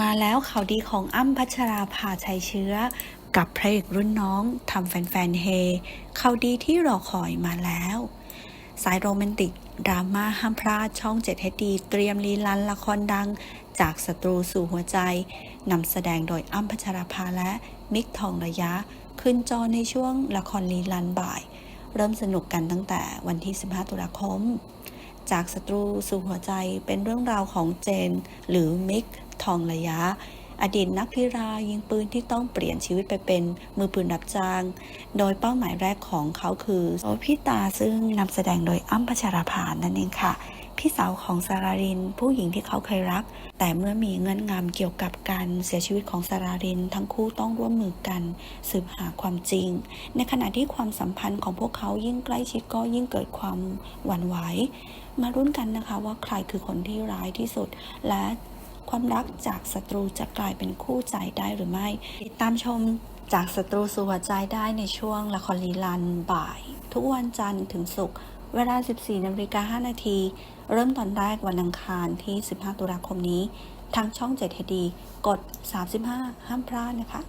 มาแล้วข่าวดีของอ้ำพัชราภาชัยเชื้อ กับพระเอกรุ่นน้องทำแฟนๆเฮข่าวดีที่รอคอยมาแล้ว สายโรแมนติกดราม่าห้ามพลาดช่อง7 HD เตรียมรีลันละครดัง จากศัตรูสู่หัวใจนำแสดงโดยอ้ำพัชราภาและมิกทองระยะ ขึ้นจอในช่วงละครรีลันบ่าย เริ่มสนุกกันตั้งแต่วันที่ 15 ตุลาคม จากศัตรูสู่หัวใจเป็นเรื่องราวของเจน หรือมิก ทองระยะ อดีตนักพิรายิงปืนที่ต้องเปลี่ยนชีวิตไปเป็นมือปืนรับจ้าง โดยเป้าหมายแรกของเขาคือโสพิตาซึ่งนำแสดงโดยอ้ำพัชราภานั่นเองค่ะพี่สาวของสาราริน ผู้หญิงที่เขาเคยรัก แต่เมื่อมีเงื่อนงำเกี่ยวกับการเสียชีวิตของสาราริน ทั้งคู่ต้องร่วมมือกัน สืบหาความจริง ในขณะที่ความสัมพันธ์ของพวกเขายิ่งใกล้ชิดก็ยิ่งเกิดความหวั่นไหวมารุ่นกันนะคะว่าใครคือคนที่ร้ายที่สุด และ ความรักจากศัตรูจะกลายเป็นคู่ใจได้หรือไม่ ติดตามชมจากศัตรูสู่หัวใจได้ในช่วงละครลีลันบ่าย ทุกวันจันทร์ถึงศุกร์เวลา 14นาฬิกา5นาที เริ่มตอนแรกวันอังคารที่ 15 ตุลาคมนี้ ทางช่อง 7 HD กด 35 ห้ามพลาดนะคะ